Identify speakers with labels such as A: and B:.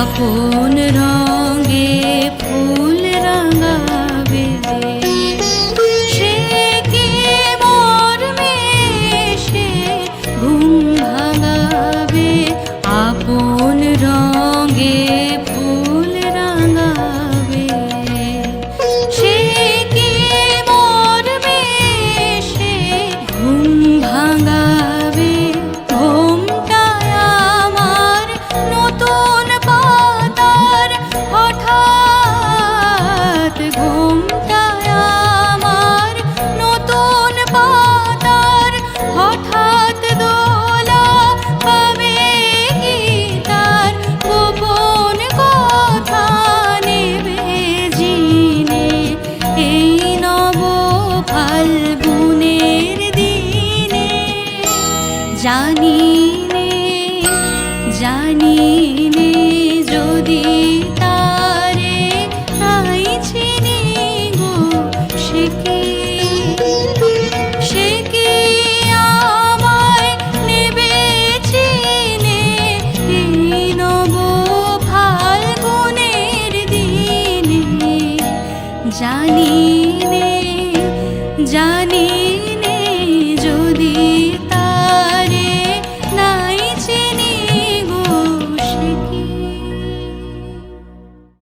A: আপন রা। ফাল্গুনের দিনে জানি নে জানি নে যদি তারে তাই চিনি গো সে কি আমায় নেবে চিনে এই নব ফাল্গুনের দিনে জানি নে যার